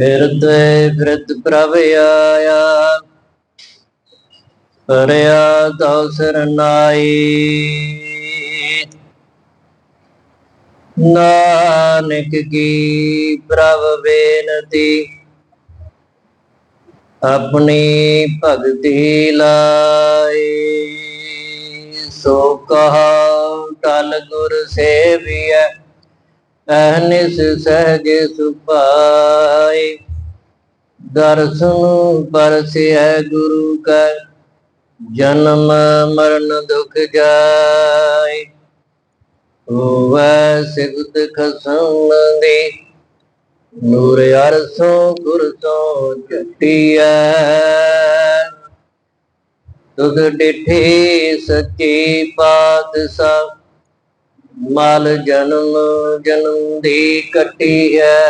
ਫਿਰਦੇ ਫਿਰਤ ਪ੍ਰਭ ਆਇਆ। ਕਰਿਆ ਤਉ ਸਰਨਾਈ ਨਾਨਕ ਕੀ ਪ੍ਰਭ ਬੇਨਤੀ। ਆਪਣੀ ਭਗਤੀ ਲਾਈ। ਸੋ ਕਹਾ, ਟਲ ਗੁਰ ਸੇਵੀਐ। ਅਹਨਿਸ ਸਹਜ ਸੁਪਾਈ ਦਰਸ਼ਨ ਪਰਸਿਐ ਗੁਰੂ ਕੈ ਜਨਮ ਮਰਨ ਦੁਖ ਜਾਈ ਹੋਵੈ ਸਿਗਤ ਖਸਮ ਦੀ, ਨੂਰ ਅਰਸੋਂ ਗੁਰ ਤੋਂ ਚਟਿਐ ਤੁਧ ਡਿਠੀ ਸੱਚੀ ਪਾਤਸ਼ਾਹ ਮਲ ਜਨਮ ਜਨਮ ਦੀ ਕੱਟੀ ਹੈ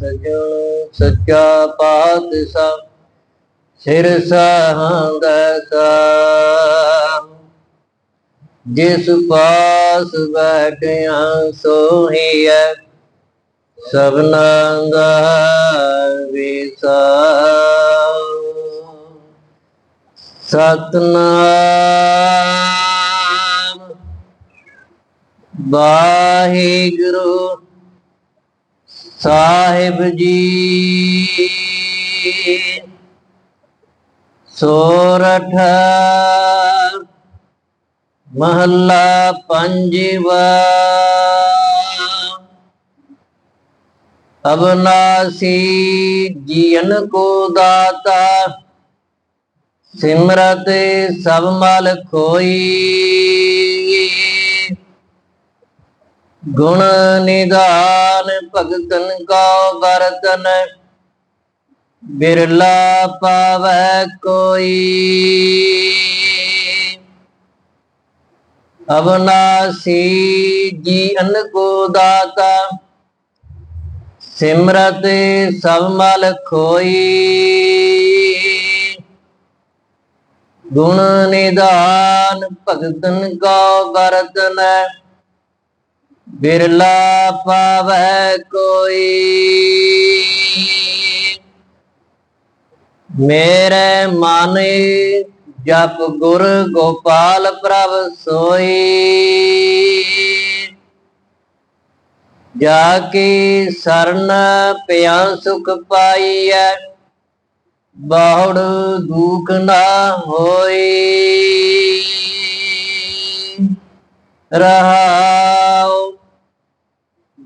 ਸਜਣ ਸੱਚਾ ਪਾਤਸ਼ਾਹ, ਸਿਰ ਸਹਾਂਦਾ ਸਾ ਜਿਸ ਪਾਸ ਬੈਠਿਆ ਸੋਹੀਐ, ਸਭਨਾ ਦਾ ਵਿਸਾ ਸਤਨਾਮ ਵਾਹਿਗੁਰੂ ਸਾਹਿਬ ਜੀ। ਸੋਰਠ ਮਹੱਲਾ ਪੰਜਵਾ। ਅਬਨਾਸੀ ਜੀਨ ਕੋ ਦਾਤਾ ਸਿਮਰਤ ਸਭ ਮਲ ਖੋਈ। ਗੁਣ ਨਿਧਾਨ ਭਗਤਨ ਕੋ ਵਰਤਨ, ਬਿਰਲਾ ਪਾਵੈ ਕੋਈ। ਅਵਨਾਸ਼ੀ ਜੀ ਅਨ ਕੋ ਦਾਤਾ, ਸਿਮਰਤ ਸਭ ਮਲ ਖੋਈ। ਗੁਣ ਨਿਧਾਨ ਭਗਤਨ ਕੋ ਵਰਤਨ ਬਿਰਲਾ ਪਾਵੈ ਕੋਈ। ਮੇਰੇ ਮਨ ਜਪ ਗੁਰ ਗੋਪਾਲ ਪ੍ਰਭ ਸੋਈ। ਜਾ ਕੇ ਸਰਨ ਪਿਆ ਸੁਖ ਪਾਈਐ, ਬਾਹੜ ਦੁਖ ਨਾ ਹੋਈ। ਰਹਾਉ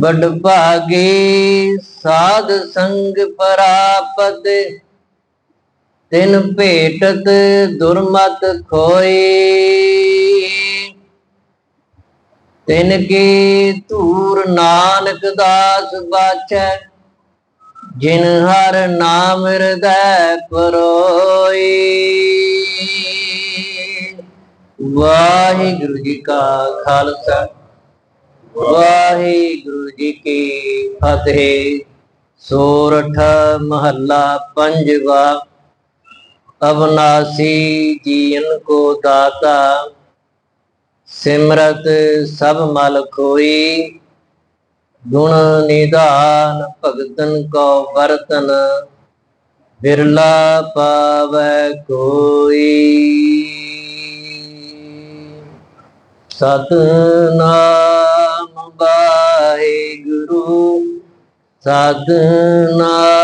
ਬੜ ਭਾਗੀ ਸਾਧ ਸੰਗ ਪ੍ਰਾਪਤ, ਤਿਨ ਭੇਟਤ ਦੁਰਮਤ ਖੋਏ। ਤਿਨ ਕੇ ਧੂਰ ਨਾਨਕ ਦਾਸ ਬਾਛੈ ਜਿਨ ਹਰ ਨਾਮ ਹਿਰਦੈ ਪਰੋਈ ਵਾਹਿਗੁਰੂ ਜੀ ਕਾ ਖਾਲਸਾ। ਵਾਹਿਗੁਰੂ ਜੀ ਕੀ ਫਤਿਹ। ਸੋਰਠ ਮਹੱਲਾ ਪੰਜਵਾ ਅਬਨਾਸੀ ਜੀਨ ਕੋ ਦਾਤਾ, ਸਿਮਰਤ ਸਭ ਮਲ ਖੋਈ, ਗੁਣ ਨਿਧਾਨ ਭਗਤਨ ਕੋ ਵਰਤਨ, ਬਿਰਲਾ ਪਾਵੈ ਕੋਈ। ਸਤਨਾਮ ਵਾਹਿਗੁਰੂ ਸਤਨਾਮ